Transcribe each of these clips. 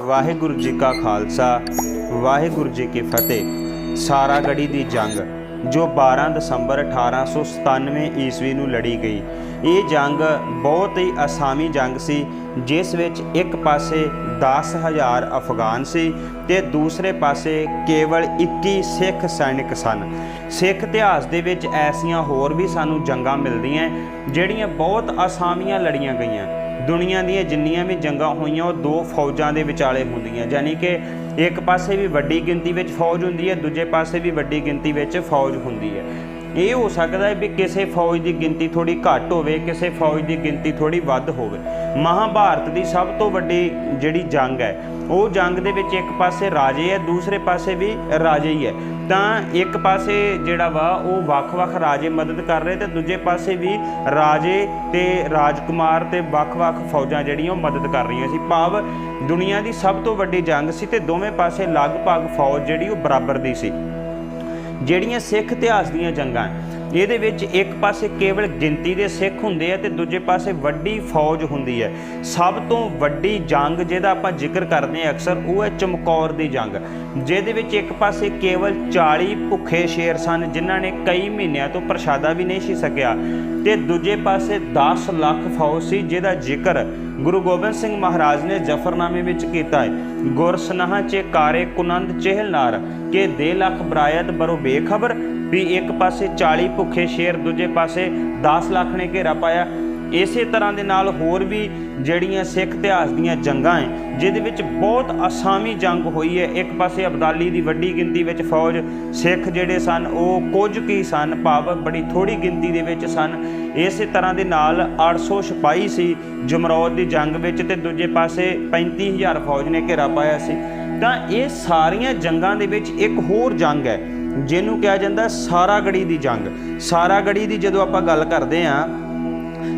ਵਾਹਿਗੁਰੂ ਜੀ ਕਾ ਖਾਲਸਾ, ਵਾਹਿਗੁਰੂ ਜੀ ਕੀ ਫਤਿਹ। ਸਾਰਾਗੜੀ ਦੀ ਜੰਗ, ਜੋ 12 ਦਸੰਬਰ 1897 ਈਸਵੀ ਨੂੰ ਲੜੀ ਗਈ। ਇਹ ਜੰਗ ਬਹੁਤ ਹੀ ਅਸਾਮੀ ਜੰਗ ਸੀ, ਜਿਸ ਵਿੱਚ ਇੱਕ ਪਾਸੇ 10000 ਅਫਗਾਨ ਸੀ ਤੇ ਦੂਸਰੇ ਪਾਸੇ ਕੇਵਲ 21 ਸਿੱਖ ਸੈਨਿਕ ਸਨ। ਸਿੱਖ ਇਤਿਹਾਸ ਦੇ ਵਿੱਚ ਐਸੀਆਂ ਹੋਰ ਵੀ ਸਾਨੂੰ ਜੰਗਾਂ ਮਿਲਦੀਆਂ, ਜਿਹੜੀਆਂ ਬਹੁਤ ਅਸਾਮੀਆਂ ਲੜੀਆਂ ਗਈਆਂ। ਦੁਨੀਆ ਦੀਆਂ ਜਿੰਨੀਆਂ ਵੀ ਜੰਗਾਂ ਹੋਈਆਂ, ਉਹ ਦੋ ਫੌਜਾਂ ਦੇ ਵਿਚਾਲੇ ਹੁੰਦੀਆਂ। ਯਾਨੀ ਕਿ ਇੱਕ ਪਾਸੇ ਵੀ ਵੱਡੀ ਗਿਣਤੀ ਵਿੱਚ ਫੌਜ ਹੁੰਦੀ ਹੈ, ਦੂਜੇ ਪਾਸੇ ਵੀ ਵੱਡੀ ਗਿਣਤੀ ਵਿੱਚ ਫੌਜ ਹੁੰਦੀ ਹੈ। ਇਹ ਹੋ ਸਕਦਾ ਹੈ ਵੀ ਕਿਸੇ ਫੌਜ ਦੀ ਗਿਣਤੀ ਥੋੜੀ ਘੱਟ ਹੋਵੇ, ਕਿਸੇ ਫੌਜ ਦੀ ਗਿਣਤੀ ਥੋੜੀ ਵੱਧ ਹੋਵੇ। ਮਹਾਭਾਰਤ ਦੀ ਸਭ ਤੋਂ ਵੱਡੀ ਜਿਹੜੀ ਜੰਗ ਹੈ ਉਹ ਜੰਗ ਦੇ ਵਿੱਚ ਇੱਕ ਪਾਸੇ ਰਾਜੇ ਹੈ, ਦੂਸਰੇ ਪਾਸੇ ਵੀ ਰਾਜੇ ਹੀ ਹੈ। ਤਾਂ ਇੱਕ ਪਾਸੇ ਜਿਹੜਾ ਵਾ, ਉਹ ਵੱਖ-ਵੱਖ ਰਾਜੇ ਮਦਦ ਕਰ ਰਹੇ ਤੇ ਦੂਜੇ ਪਾਸੇ ਵੀ ਰਾਜੇ ਤੇ ਰਾਜਕੁਮਾਰ ਤੇ ਵੱਖ-ਵੱਖ ਫੌਜਾਂ ਜਿਹੜੀਆਂ ਉਹ ਮਦਦ ਕਰ ਰਹੀਆਂ ਸੀ। ਭਾਵ ਦੁਨੀਆ ਦੀ ਸਭ ਤੋਂ ਵੱਡੀ ਜੰਗ ਸੀ ਤੇ ਦੋਵੇਂ ਪਾਸੇ ਲਗਭਗ ਫੌਜ ਜਿਹੜੀ ਉਹ ਬਰਾਬਰ ਦੀ ਸੀ। ਜਿਹੜੀਆਂ ਸਿੱਖ ਇਤਿਹਾਸ ਦੀਆਂ ਜੰਗਾਂ ਇਹਦੇ ਵਿੱਚ ਇੱਕ ਪਾਸੇ ਕੇਵਲ ਗਿਣਤੀ ਦੇ ਸਿੱਖ ਹੁੰਦੇ ਆ ਤੇ ਦੂਜੇ ਪਾਸੇ ਵੱਡੀ ਫੌਜ ਹੁੰਦੀ ਹੈ। ਸਭ ਤੋਂ ਵੱਡੀ ਜੰਗ ਜਿਹਦਾ ਆਪਾਂ ਜ਼ਿਕਰ ਕਰਦੇ ਆ ਅਕਸਰ, ਉਹ ਹੈ ਚਮਕੌਰ ਦੀ ਜੰਗ। ਜਿਹਦੇ ਵਿੱਚ ਇੱਕ ਪਾਸੇ ਕੇਵਲ 40 ਭੁੱਖੇ ਸ਼ੇਰ ਸਨ, ਜਿਨ੍ਹਾਂ ਨੇ ਕਈ ਮਹੀਨਿਆਂ ਤੋਂ ਪ੍ਰਸ਼ਾਦਾ ਵੀ ਨਹੀਂ ਸੀ ਸਕਿਆ। ਤੇ ਦੂਜੇ ਪਾਸੇ 10 ਲੱਖ ਫੌਜ ਸੀ, ਜਿਹਦਾ ਜ਼ਿਕਰ ਗੁਰੂ ਗੋਬਿੰਦ ਸਿੰਘ ਮਹਾਰਾਜ ਨੇ ਜਫਰਨਾਮੇ ਵਿੱਚ ਕੀਤਾ ਹੈ। ਗੁਰ ਸਨਹਾ ਚੇ ਕਾਰੇ ਕੁਨੰਦ ਚਹਿਲਨਾਰ ਕਿ ਦੇ ਲੱਖ ਬਰਾਇਤ ਬਰੋ ਬੇਖਬਰ ਵੀ ਇੱਕ ਪਾਸੇ 40 ਭੁੱਖੇ ਸ਼ੇਰ ਦੂਜੇ ਪਾਸੇ 10 ਲੱਖ ਨੇ ਘੇਰਾ ਪਾਇਆ। ਇਸੇ ਤਰ੍ਹਾਂ ਦੇ ਨਾਲ ਹੋਰ ਵੀ ਜਿਹੜੀਆਂ ਸਿੱਖ ਇਤਿਹਾਸ ਦੀਆਂ ਜੰਗਾਂ ਹੈ ਜਿਹਦੇ ਵਿੱਚ ਬਹੁਤ ਅਸਾਮੀ ਜੰਗ ਹੋਈ ਹੈ ਇੱਕ ਪਾਸੇ ਅਬਦਾਲੀ ਦੀ ਵੱਡੀ ਗਿਣਤੀ ਵਿੱਚ ਫੌਜ ਸਿੱਖ ਜਿਹੜੇ ਸਨ, ਉਹ ਕੁਝ ਕੀ ਸਨ, ਭਾਵ ਬੜੀ ਥੋੜੀ ਗਿਣਤੀ ਦੇ ਵਿੱਚ ਸਨ। ਇਸੇ ਤਰ੍ਹਾਂ ਦੇ ਨਾਲ 800 ਸਿਪਾਹੀ ਸੀ ਜਮਰੌਦ ਦੀ ਜੰਗ ਵਿੱਚ ਤੇ ਦੂਜੇ ਪਾਸੇ 35000 ਫੌਜ ਨੇ ਘੇਰਾ ਪਾਇਆ ਸੀ। ਤਾਂ ਇਹ ਸਾਰੀਆਂ ਜੰਗਾਂ ਦੇ ਵਿੱਚ ਇੱਕ ਹੋਰ ਜੰਗ ਹੈ ਜਿਹਨੂੰ ਕਿਹਾ ਜਾਂਦਾ ਸਾਰਾਗੜੀ ਦੀ ਜੰਗ। ਸਾਰਾਗੜੀ ਦੀ ਜਦੋਂ ਆਪਾਂ ਗੱਲ ਕਰਦੇ ਆਂ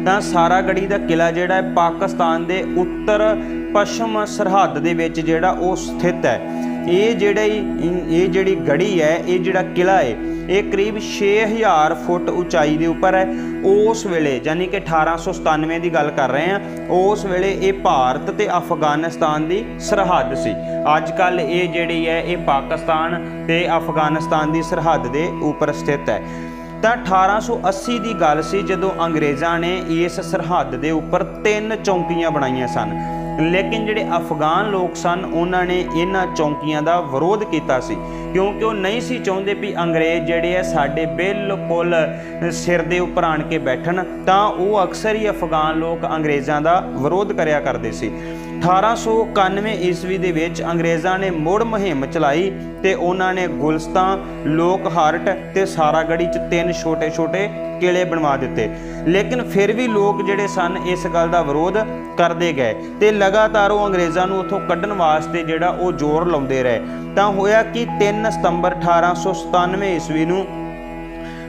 ਤਾਂ ਸਾਰਾਗੜੀ ਦਾ ਕਿਲਾ ਜਿਹੜਾ ਹੈ ਪਾਕਿਸਤਾਨ ਦੇ ਉੱਤਰ ਪੱਛਮ ਸਰਹੱਦ ਦੇ ਵਿੱਚ ਜਿਹੜਾ ਉਹ ਸਥਿਤ ਹੈ। ਇਹ ਜਿਹੜੀ ਇਹ ਜਿਹੜੀ ਗੜੀ ਹੈ, ਇਹ ਜਿਹੜਾ ਕਿਲਾ ਹੈ, ਇਹ ਕਰੀਬ 6000 ਫੁੱਟ ਉਚਾਈ ਦੇ ਉੱਪਰ ਹੈ। ਉਸ ਵੇਲੇ ਯਾਨੀ ਕਿ 1897 ਦੀ ਗੱਲ ਕਰ ਰਹੇ ਹਾਂ, ਉਸ ਵੇਲੇ ਇਹ ਭਾਰਤ ਤੇ ਅਫਗਾਨਿਸਤਾਨ ਦੀ ਸਰਹੱਦ ਸੀ। ਅੱਜ ਕੱਲ ਇਹ ਜਿਹੜੀ ਹੈ, ਇਹ ਪਾਕਿਸਤਾਨ ਤੇ ਅਫਗਾਨਿਸਤਾਨ ਦੀ ਸਰਹੱਦ ਦੇ ਉੱਪਰ ਸਥਿਤ ਹੈ। ਤਾਂ 1880 ਦੀ ਗੱਲ ਸੀ ਜਦੋਂ ਅੰਗਰੇਜ਼ਾਂ ਨੇ ਇਸ ਸਰਹੱਦ ਦੇ ਉੱਪਰ ਤਿੰਨ ਚੌਂਕੀਆਂ ਬਣਾਈਆਂ ਸਨ। ਲੇਕਿਨ ਜਿਹੜੇ ਅਫਗਾਨ ਲੋਕ ਸਨ, ਉਹਨਾਂ ਨੇ ਇਹਨਾਂ ਚੌਂਕੀਆਂ ਦਾ ਵਿਰੋਧ ਕੀਤਾ ਸੀ। ਕਿਉਂਕਿ ਉਹ ਨਹੀਂ ਸੀ ਚਾਹੁੰਦੇ ਵੀ ਅੰਗਰੇਜ਼ ਜਿਹੜੇ ਆ ਸਾਡੇ ਬਿਲਕੁਲ ਸਿਰ ਦੇ ਉੱਪਰ ਆਣ ਕੇ ਬੈਠਣ, ਤਾਂ ਉਹ ਅਕਸਰ ਹੀ ਅਫਗਾਨ ਲੋਕ ਅੰਗਰੇਜ਼ਾਂ ਦਾ ਵਿਰੋਧ ਕਰਿਆ ਕਰਦੇ ਸੀ। 1891 ਈਸਵੀ ਦੇ ਵਿੱਚ ਅੰਗਰੇਜ਼ਾਂ ਨੇ ਮੁੜ ਮੁਹਿੰਮ ਚਲਾਈ ਤੇ ਉਹਨਾਂ ਨੇ ਗੁਲਸਤਾਨ, ਲੋਕਹਾਰਟ ਤੇ ਸਾਰਾਗੜੀ ਚ ਤਿੰਨ ਛੋਟੇ-ਛੋਟੇ ਕਿਲੇ ਬਣਵਾ ਦਿੱਤੇ। ਲੇਕਿਨ ਫਿਰ ਵੀ ਲੋਕ ਜਿਹੜੇ ਸਨ, ਇਸ ਗੱਲ ਦਾ ਵਿਰੋਧ ਕਰਦੇ ਗਏ ਤੇ ਲਗਾਤਾਰ ਉਹ ਅੰਗਰੇਜ਼ਾਂ ਨੂੰ ਉੱਥੋਂ ਕੱਢਣ ਵਾਸਤੇ ਜਿਹੜਾ ਉਹ ਜ਼ੋਰ ਲਾਉਂਦੇ ਰਹੇ। ਤਾਂ ਹੋਇਆ ਕਿ 3 ਸਤੰਬਰ 1897 ਈਸਵੀ ਨੂੰ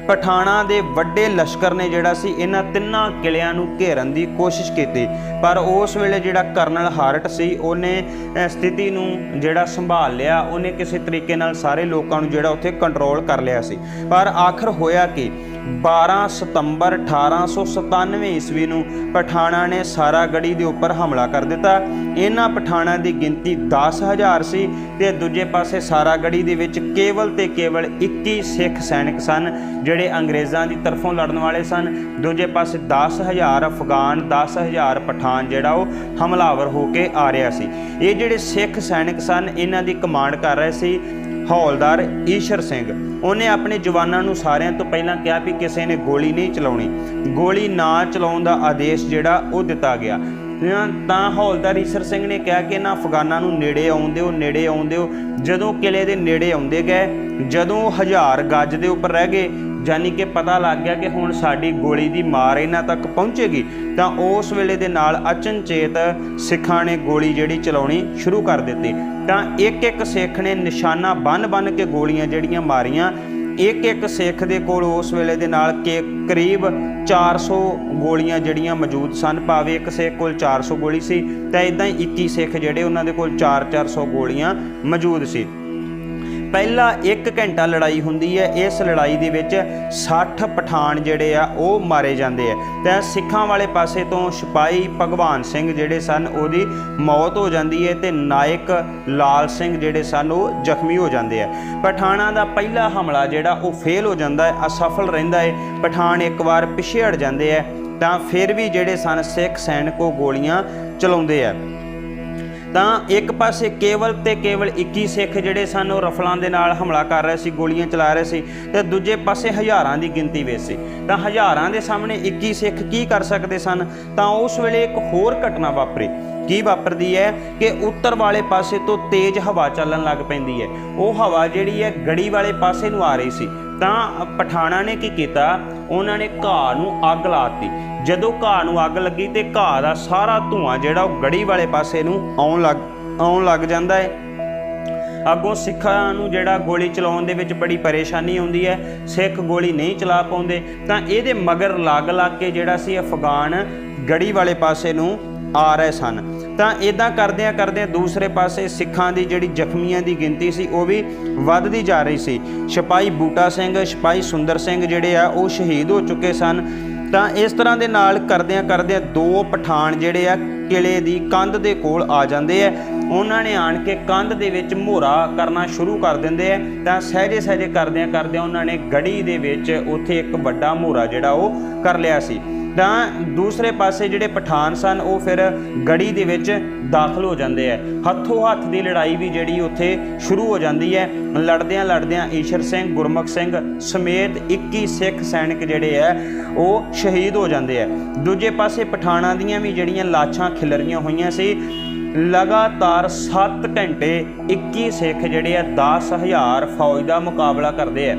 ਪਠਾਣਾ ਦੇ ਵੱਡੇ ਲਸ਼ਕਰ ਨੇ ਜਿਹੜਾ ਸੀ, ਇਹਨਾਂ ਤਿੰਨਾਂ ਕਿਲਿਆਂ ਨੂੰ ਘੇਰਨ ਦੀ ਕੋਸ਼ਿਸ਼ ਕੀਤੀ। ਪਰ ਉਸ ਵੇਲੇ ਜਿਹੜਾ ਕਰਨਲ ਹਾਰਟ ਸੀ, ਉਹਨੇ ਸਥਿਤੀ ਨੂੰ ਜਿਹੜਾ ਸੰਭਾਲ ਲਿਆ, ਉਹਨੇ ਕਿਸੇ ਤਰੀਕੇ ਨਾਲ ਸਾਰੇ ਲੋਕਾਂ ਨੂੰ ਜਿਹੜਾ ਉੱਥੇ ਕੰਟਰੋਲ ਕਰ ਲਿਆ ਸੀ। ਪਰ ਆਖਰ ਹੋਇਆ ਕਿ? 12 ਸਤੰਬਰ 1897 ਈਸਵੀ ਨੂੰ ਪਠਾਣਾ ਨੇ ਸਾਰਾਗੜੀ ਦੇ ਉੱਪਰ ਹਮਲਾ ਕਰ ਦਿੱਤਾ। ਇਹਨਾਂ ਪਠਾਣਾ ਦੀ ਗਿਣਤੀ 10000 ਸੀ ਤੇ ਦੂਜੇ ਪਾਸੇ ਸਾਰਾਗੜੀ ਦੇ ਵਿੱਚ ਕੇਵਲ ਤੇ ਕੇਵਲ 21 ਸਿੱਖ ਸੈਨਿਕ ਸਨ ਜਿਹੜੇ ਜਿਹੜੇ ਅੰਗਰੇਜ਼ਾਂ ਦੀ ਤਰਫੋਂ ਲੜਨ ਵਾਲੇ ਸਨ, ਦੂਜੇ ਪਾਸੇ 10000 ਅਫਗਾਨ 10000 ਪਠਾਨ ਜਿਹੜਾ ਉਹ ਹਮਲਾਵਰ ਹੋ ਕੇ ਆ ਰਿਹਾ ਸੀ। ਇਹ ਜਿਹੜੇ ਸਿੱਖ ਸੈਨਿਕ ਸਨ, ਇਹਨਾਂ ਦੀ ਕਮਾਂਡ ਕਰ ਰਹੇ ਸੀ ਹੌਲਦਾਰ ਈਸ਼ਰ ਸਿੰਘ। ਉਹਨੇ ਆਪਣੇ ਜਵਾਨਾਂ ਨੂੰ ਸਾਰਿਆਂ ਤੋਂ ਪਹਿਲਾਂ ਕਿਹਾ ਵੀ ਕਿਸੇ ਨੇ ਗੋਲੀ ਨਹੀਂ ਚਲਾਉਣੀ। ਗੋਲੀ ਨਾ ਚਲਾਉਣ ਦਾ ਆਦੇਸ਼ ਜਿਹੜਾ ਉਹ ਦਿੱਤਾ ਗਿਆ। ਤਾਂ- ਹੌਲਦਾਰ ਈਸ਼ਰ ਸਿੰਘ ਨੇ ਕਿਹਾ ਕਿ ਇਹਨਾਂ ਅਫਗਾਨਾਂ ਨੂੰ ਨੇੜੇ ਆਉਣ ਦਿਓ, ਨੇੜੇ ਆਉਣ ਦਿਓ। ਜਦੋਂ ਕਿਲੇ ਦੇ ਨੇੜੇ ਆਉਂਦੇ ਗਏ, ਜਦੋਂ ਹਜ਼ਾਰ ਗੱਜ ਦੇ ਉੱਪਰ ਰਹਿ ਗਏ ਯਾਨੀ ਕਿ ਪਤਾ ਲੱਗ ਗਿਆ ਕਿ ਹੁਣ ਸਾਡੀ ਗੋਲੀ ਦੀ ਮਾਰ ਇਹਨਾਂ ਤੱਕ ਪਹੁੰਚੇਗੀ, ਤਾਂ ਉਸ ਵੇਲੇ ਦੇ ਨਾਲ ਅਚਨਚੇਤ ਸਿੱਖਾਂ ਨੇ ਗੋਲੀ ਜਿਹੜੀ ਚਲਾਉਣੀ ਸ਼ੁਰੂ ਕਰ ਦਿੱਤੀ। ਤਾਂ ਇੱਕ ਇੱਕ ਸਿੱਖ ਨੇ ਨਿਸ਼ਾਨਾ ਬੰਨ-ਬੰਨ ਕੇ ਗੋਲੀਆਂ ਜਿਹੜੀਆਂ ਮਾਰੀਆਂ ਇੱਕ ਇੱਕ ਸਿੱਖ ਦੇ ਕੋਲ ਉਸ ਵੇਲੇ ਦੇ ਨਾਲ ਕੇ ਕਰੀਬ 400 ਗੋਲੀਆਂ ਜਿਹੜੀਆਂ ਮੌਜੂਦ ਸਨ, ਭਾਵੇਂ ਇੱਕ ਸਿੱਖ ਕੋਲ 400 ਗੋਲੀ ਸੀ, ਤਾਂ ਇਦਾਂ ਹੀ 21 ਸਿੱਖ ਜਿਹੜੇ ਉਹਨਾਂ ਦੇ ਕੋਲ 4-400 ਗੋਲੀਆਂ ਮੌਜੂਦ ਸੀ। ਪਹਿਲਾ 1 ਘੰਟਾ ਲੜਾਈ ਹੁੰਦੀ ਹੈ, ਇਸ ਲੜਾਈ ਦੇ ਵਿੱਚ 60 ਪਠਾਨ ਜਿਹੜੇ ਆ, ਉਹ ਮਾਰੇ ਜਾਂਦੇ ਆ। ਤਾਂ ਸਿੱਖਾਂ ਵਾਲੇ ਪਾਸੇ ਤੋਂ ਸਿਪਾਹੀ ਭਗਵਾਨ ਸਿੰਘ ਜਿਹੜੇ ਸਨ, ਉਹਦੀ ਮੌਤ ਹੋ ਜਾਂਦੀ ਹੈ ਤੇ ਨਾਇਕ ਲਾਲ ਸਿੰਘ ਜਿਹੜੇ ਸਨ, ਉਹ ਜ਼ਖਮੀ ਹੋ ਜਾਂਦੇ ਆ। ਪਠਾਨਾਂ ਦਾ ਪਹਿਲਾ ਹਮਲਾ ਜਿਹੜਾ, ਉਹ ਫੇਲ ਹੋ ਜਾਂਦਾ ਹੈ, ਅਸਫਲ ਰਹਿੰਦਾ ਹੈ। ਪਠਾਨ ਇੱਕ ਵਾਰ ਪਿੱਛੇ ਹਟ ਜਾਂਦੇ ਆ, ਤਾਂ ਫਿਰ ਵੀ ਜਿਹੜੇ ਸਨ, ਸਿੱਖ ਸੈਨਿਕ ਉਹ ਗੋਲੀਆਂ ਚਲਾਉਂਦੇ ਆ। ਤਾਂ ਇੱਕ ਪਾਸੇ ਕੇਵਲ ਤੇ ਕੇਵਲ 21 ਸਿੱਖ ਜਿਹੜੇ ਸਨ, ਉਹ ਰਫਲਾਂ ਦੇ ਨਾਲ ਹਮਲਾ ਕਰ ਰਹੇ ਸੀ, ਗੋਲੀਆਂ ਚਲਾ ਰਹੇ ਸੀ ਤੇ ਦੂਜੇ ਪਾਸੇ ਹਜ਼ਾਰਾਂ ਦੀ ਗਿਣਤੀ ਵਿੱਚ ਸੀ। ਤਾਂ ਹਜ਼ਾਰਾਂ ਦੇ ਸਾਹਮਣੇ 21 ਸਿੱਖ ਕੀ ਕਰ ਸਕਦੇ ਸਨ? ਤਾਂ ਉਸ ਵੇਲੇ ਇੱਕ ਹੋਰ ਘਟਨਾ ਵਾਪਰੀ। ਕੀ ਵਾਪਰਦੀ ਹੈ ਕਿ ਉੱਤਰ ਵਾਲੇ ਪਾਸੇ ਤੋਂ ਤੇਜ਼ ਹਵਾ ਚੱਲਣ ਲੱਗ ਪੈਂਦੀ ਹੈ। ਉਹ ਹਵਾ ਜਿਹੜੀ ਹੈ, ਗੜੀ ਵਾਲੇ ਪਾਸੇ ਨੂੰ ਆ ਰਹੀ ਸੀ। ਤਾਂ ਪਠਾਣਾ ਨੇ ਕੀ ਕੀਤਾ? ਉਹਨਾਂ ਨੇ ਘਾਹ ਨੂੰ ਅੱਗ ਲਾਤੀ ਜਦੋਂ ਘਾਹ ਨੂੰ ਅੱਗ ਲੱਗੀ ਤੇ ਘਾਹ ਦਾ ਸਾਰਾ ਧੂਆਂ ਜਿਹੜਾ ਉਹ ਗੜੀ ਵਾਲੇ ਪਾਸੇ ਨੂੰ ਆਉਣ ਲੱਗ ਆਉਣ ਲੱਗ ਜਾਂਦਾ ਹੈ। ਅੱਗੋਂ ਸਿੱਖਾਂ ਨੂੰ ਜਿਹੜਾ ਗੋਲੀ ਚਲਾਉਣ ਦੇ ਵਿੱਚ ਬੜੀ ਪਰੇਸ਼ਾਨੀ ਆਉਂਦੀ ਹੈ। ਸਿੱਖ ਗੋਲੀ ਨਹੀਂ ਚਲਾ ਪਾਉਂਦੇ। ਤਾਂ ਇਹਦੇ ਮਗਰ ਲੱਗ ਲੱਗ ਕੇ ਜਿਹੜਾ ਸੀ ਅਫਗਾਨ ਗੜੀ ਵਾਲੇ ਪਾਸੇ ਨੂੰ ਆ ਰਹੇ ਸਨ। ਤਾਂ ਇਦਾਂ ਕਰਦਿਆਂ ਕਰਦਿਆਂ ਦੂਸਰੇ ਪਾਸੇ ਸਿੱਖਾਂ ਦੀ ਜਿਹੜੀ ਜ਼ਖਮੀਆਂ ਦੀ ਗਿਣਤੀ ਸੀ, ਉਹ ਵੀ ਵੱਧਦੀ ਜਾ ਰਹੀ ਸੀ। ਸਿਪਾਹੀ ਬੂਟਾ ਸਿੰਘ, ਸਿਪਾਹੀ ਸੁੰਦਰ ਸਿੰਘ ਜਿਹੜੇ ਆ, ਉਹ ਸ਼ਹੀਦ ਹੋ ਚੁੱਕੇ ਸਨ। ਤਾਂ ਇਸ ਤਰ੍ਹਾਂ ਦੇ ਨਾਲ ਕਰਦਿਆਂ ਕਰਦਿਆਂ ਦੋ ਪਠਾਨ ਜਿਹੜੇ ਆ, ਕਿਲੇ ਦੀ ਕੰਧ ਦੇ ਕੋਲ ਆ ਜਾਂਦੇ ਆ। ਉਹਨਾਂ ਨੇ ਆਣ ਕੇ ਕੰਧ ਦੇ ਵਿੱਚ ਮੋਹਰਾ ਕਰਨਾ ਸ਼ੁਰੂ ਕਰ ਦਿੰਦੇ ਆ। ਤਾਂ ਸਹਿਜੇ ਸਹਿਜੇ ਕਰਦਿਆਂ ਕਰਦਿਆਂ ਉਹਨਾਂ ਨੇ ਗੜੀ ਦੇ ਵਿੱਚ ਉੱਥੇ ਇੱਕ ਵੱਡਾ ਮੋਹਰਾ ਜਿਹੜਾ, ਉਹ ਕਰ ਲਿਆ ਸੀ। ਤਾਂ ਦੂਸਰੇ ਪਾਸੇ ਜਿਹੜੇ ਪਠਾਨ ਸਨ, ਉਹ ਫਿਰ ਗੜੀ ਦੇ ਵਿੱਚ ਦਾਖਲ ਹੋ ਜਾਂਦੇ ਆ। ਹੱਥੋਂ ਹੱਥ ਦੀ ਲੜਾਈ ਵੀ ਜਿਹੜੀ ਉੱਥੇ ਸ਼ੁਰੂ ਹੋ ਜਾਂਦੀ ਹੈ। ਲੜਦਿਆਂ ਲੜਦਿਆਂ ਈਸ਼ਰ ਸਿੰਘ, ਗੁਰਮੁਖ ਸਿੰਘ ਸਮੇਤ 21 ਸਿੱਖ ਸੈਨਿਕ ਜਿਹੜੇ ਆ, ਉਹ ਸ਼ਹੀਦ ਹੋ ਜਾਂਦੇ ਆ। ਦੂਜੇ ਪਾਸੇ ਪਠਾਨਾਂ ਦੀਆਂ ਵੀ ਜਿਹੜੀਆਂ ਲਾਸ਼ਾਂ ਖਿਲਰੀਆਂ ਹੋਈਆਂ ਸੀ, ਲਗਾਤਾਰ 7 ਘੰਟੇ 21 ਸਿੱਖ ਜਿਹੜੇ ਆ 10000 ਫੌਜ ਦਾ ਮੁਕਾਬਲਾ ਕਰਦੇ ਆ।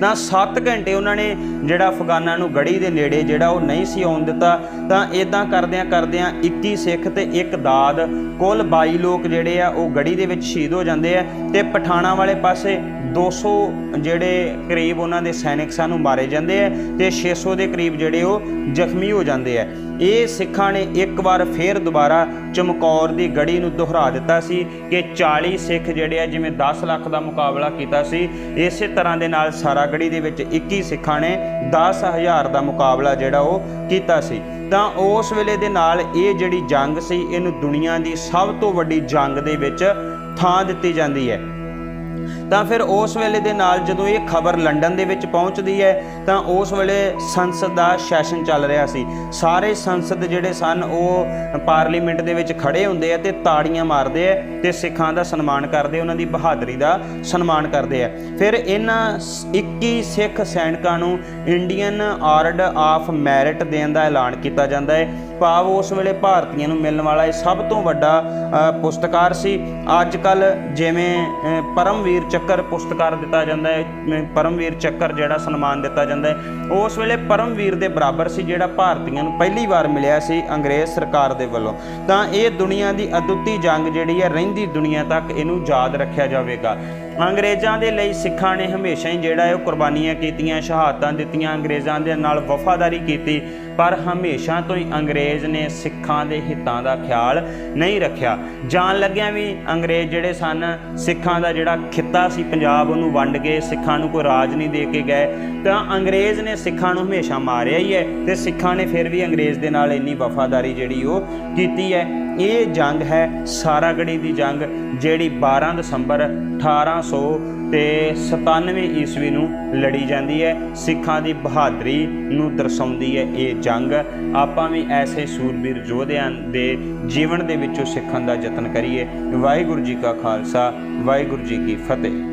ਤਾਂ 7 ਘੰਟੇ ਉਹਨਾਂ ਨੇ ਜਿਹੜਾ ਅਫਗਾਨਾਂ ਨੂੰ ਗੜੀ ਦੇ ਨੇੜੇ ਜਿਹੜਾ ਉਹ ਨਹੀਂ ਸੀ ਆਉਣ ਦਿੱਤਾ, ਤਾਂ ਇਦਾਂ ਕਰਦਿਆਂ ਕਰਦਿਆਂ 21 ਸਿੱਖ ਤੇ ਇੱਕ ਦਾਦ, ਕੁੱਲ 22 ਲੋਕ ਜਿਹੜੇ ਆ ਉਹ ਗੜੀ ਦੇ ਵਿੱਚ ਸ਼ਹੀਦ ਹੋ ਜਾਂਦੇ ਆ ਤੇ ਪਠਾਣਾ ਵਾਲੇ ਪਾਸੇ 200 ਜਿਹੜੇ ਕਰੀਬ ਉਹਨਾਂ ਦੇ ਸੈਨਿਕ ਸਾਨੂੰ ਮਾਰੇ ਜਾਂਦੇ ਆ ਤੇ 600 ਦੇ ਕਰੀਬ ਜਿਹੜੇ ਉਹ ਜ਼ਖਮੀ ਹੋ ਜਾਂਦੇ ਆ। ਇਹ ਸਿੱਖਾਂ ਨੇ ਇੱਕ ਵਾਰ ਫੇਰ ਦੁਬਾਰਾ ਚਮਕੌਰ ਦੀ ਗੜੀ ਨੂੰ ਦੁਹਰਾ ਦਿੱਤਾ ਸੀ ਕਿ 40 ਸਿੱਖ ਜਿਹੜੇ ਆ, ਜਿਵੇਂ 10 ਲੱਖ ਦਾ ਮੁਕਾਬਲਾ ਕੀਤਾ ਸੀ, ਇਸੇ ਤਰ੍ਹਾਂ ਦੇ ਨਾਲ ਸਾਰਾ ਗੜੀ ਦੇ ਵਿੱਚ 21 ਸਿੱਖਾਂ ਨੇ 10000 ਦਾ ਮੁਕਾਬਲਾ ਜਿਹੜਾ ਉਹ ਕੀਤਾ ਸੀ। ਤਾਂ ਉਸ ਵੇਲੇ ਦੇ ਨਾਲ ਇਹ ਜਿਹੜੀ ਜੰਗ ਸੀ, ਇਹਨੂੰ ਦੁਨੀਆ ਦੀ ਸਭ ਤੋਂ ਵੱਡੀ ਜੰਗ ਦੇ ਵਿੱਚ ਥਾਂ ਦਿੱਤੀ ਜਾਂਦੀ ਹੈ। ਤਾਂ ਫਿਰ ਉਸ ਵੇਲੇ ਦੇ ਨਾਲ ਜਦੋਂ ਇਹ ਖਬਰ ਲੰਡਨ ਦੇ ਵਿੱਚ ਪਹੁੰਚਦੀ ਹੈ ਤਾਂ ਉਸ ਵੇਲੇ ਸੰਸਦ ਦਾ ਸੈਸ਼ਨ ਚੱਲ ਰਿਹਾ ਸੀ। ਸਾਰੇ ਸੰਸਦ ਜਿਹੜੇ ਸਨ ਉਹ ਪਾਰਲੀਮੈਂਟ ਦੇ ਵਿੱਚ ਖੜੇ ਹੁੰਦੇ ਆ ਤੇ ਤਾੜੀਆਂ ਮਾਰਦੇ ਆ ਤੇ ਸਿੱਖਾਂ ਦਾ ਸਨਮਾਨ ਕਰਦੇ ਉਹਨਾਂ ਦੀ ਬਹਾਦਰੀ ਦਾ ਸਨਮਾਨ ਕਰਦੇ ਆ। ਫਿਰ ਇਹਨਾਂ 21 ਸਿੱਖ ਸੈਨਿਕਾਂ ਨੂੰ ਇੰਡੀਅਨ ਆਰਡ ਆਫ ਮੈਰਿਟ ਦੇਣ ਦਾ ਐਲਾਨ ਕੀਤਾ ਜਾਂਦਾ ਹੈ। ਭਾਵ ਉਸ ਵੇਲੇ ਭਾਰਤੀਆਂ ਨੂੰ ਮਿਲਣ ਵਾਲਾ ਇਹ ਸਭ ਤੋਂ ਵੱਡਾ ਪੁਸਤਕਾਰ ਸੀ। ਅੱਜ ਕੱਲ ਜਿਵੇਂ ਅ, ਪਰਮਵੀਰ ਚੱਕਰ ਪੁਰਸਕਾਰ ਦਿੱਤਾ ਜਾਂਦਾ ਹੈ ਪਰਮਵੀਰ ਚੱਕਰ ਜਿਹੜਾ ਸਨਮਾਨ ਦਿੱਤਾ ਜਾਂਦਾ ਹੈ। ਉਸ ਵੇਲੇ ਪਰਮਵੀਰ ਦੇ ਬਰਾਬਰ ਸੀ ਜਿਹੜਾ ਭਾਰਤੀਆਂ ਨੂੰ ਪਹਿਲੀ ਵਾਰ ਮਿਲਿਆ ਸੀ ਅੰਗਰੇਜ਼ ਸਰਕਾਰ ਦੇ ਵੱਲੋਂ। ਤਾਂ ਇਹ ਦੁਨੀਆ ਦੀ ਅਦੁੱਤੀ ਜੰਗ ਜਿਹੜੀ ਹੈ, ਰਹਿੰਦੀ ਦੁਨੀਆ ਤੱਕ ਇਹਨੂੰ ਯਾਦ ਰੱਖਿਆ ਜਾਵੇਗਾ। ਅੰਗਰੇਜ਼ਾਂ ਦੇ ਲਈ ਸਿੱਖਾਂ ਨੇ ਹਮੇਸ਼ਾ ਹੀ ਜਿਹੜਾ ਹੈ ਉਹ ਕੁਰਬਾਨੀਆਂ ਕੀਤੀਆਂ, ਸ਼ਹਾਦਤਾਂ ਦਿੱਤੀਆਂ, ਅੰਗਰੇਜ਼ਾਂ ਦੇ ਨਾਲ ਵਫਾਦਾਰੀ ਕੀਤੀ, ਪਰ ਹਮੇਸ਼ਾ ਤੋਂ ਹੀ ਅੰਗਰੇਜ਼ ਨੇ ਸਿੱਖਾਂ ਦੇ ਹਿੱਤਾਂ ਦਾ ਖਿਆਲ ਨਹੀਂ ਰੱਖਿਆ। ਜਾਣ ਲੱਗਿਆਂ ਵੀ ਅੰਗਰੇਜ਼ ਜਿਹੜੇ ਸਨ, ਸਿੱਖਾਂ ਦਾ ਜਿਹੜਾ ਖਿੱਤਾ ਸੀ ਪੰਜਾਬ, ਉਹਨੂੰ ਵੰਡ ਕੇ ਸਿੱਖਾਂ ਨੂੰ ਕੋਈ ਰਾਜ ਨਹੀਂ ਦੇ ਕੇ ਗਏ। ਤਾਂ ਅੰਗਰੇਜ਼ ਨੇ ਸਿੱਖਾਂ ਨੂੰ ਹਮੇਸ਼ਾ ਮਾਰਿਆ ਹੀ ਹੈ ਤੇ ਸਿੱਖਾਂ ਨੇ ਫਿਰ ਵੀ ਅੰਗਰੇਜ਼ ਦੇ ਨਾਲ ਇੰਨੀ ਵਫਾਦਾਰੀ ਜਿਹੜੀ ਉਹ ਕੀਤੀ ਹੈ। ਇਹ ਜੰਗ ਹੈ ਸਾਰਾਗੜੀ ਦੀ ਜੰਗ, ਜਿਹੜੀ 12 ਦਸੰਬਰ 18 1297 ਈਸਵੀ ਨੂੰ ਲੜੀ ਜਾਂਦੀ ਹੈ। ਸਿੱਖਾਂ ਦੀ ਬਹਾਦਰੀ ਨੂੰ ਦਰਸਾਉਂਦੀ ਹੈ ਇਹ ਜੰਗ। ਆਪਾਂ ਵੀ ਐਸੇ ਸੂਰਬੀਰ ਯੋਧਿਆਂ ਦੇ ਜੀਵਨ ਦੇ ਵਿੱਚੋਂ ਸਿੱਖਣ ਦਾ ਯਤਨ ਕਰੀਏ। ਵਾਹਿਗੁਰੂ ਜੀ ਕਾ ਖਾਲਸਾ, ਵਾਹਿਗੁਰੂ ਜੀ ਕੀ ਫਤਿਹ।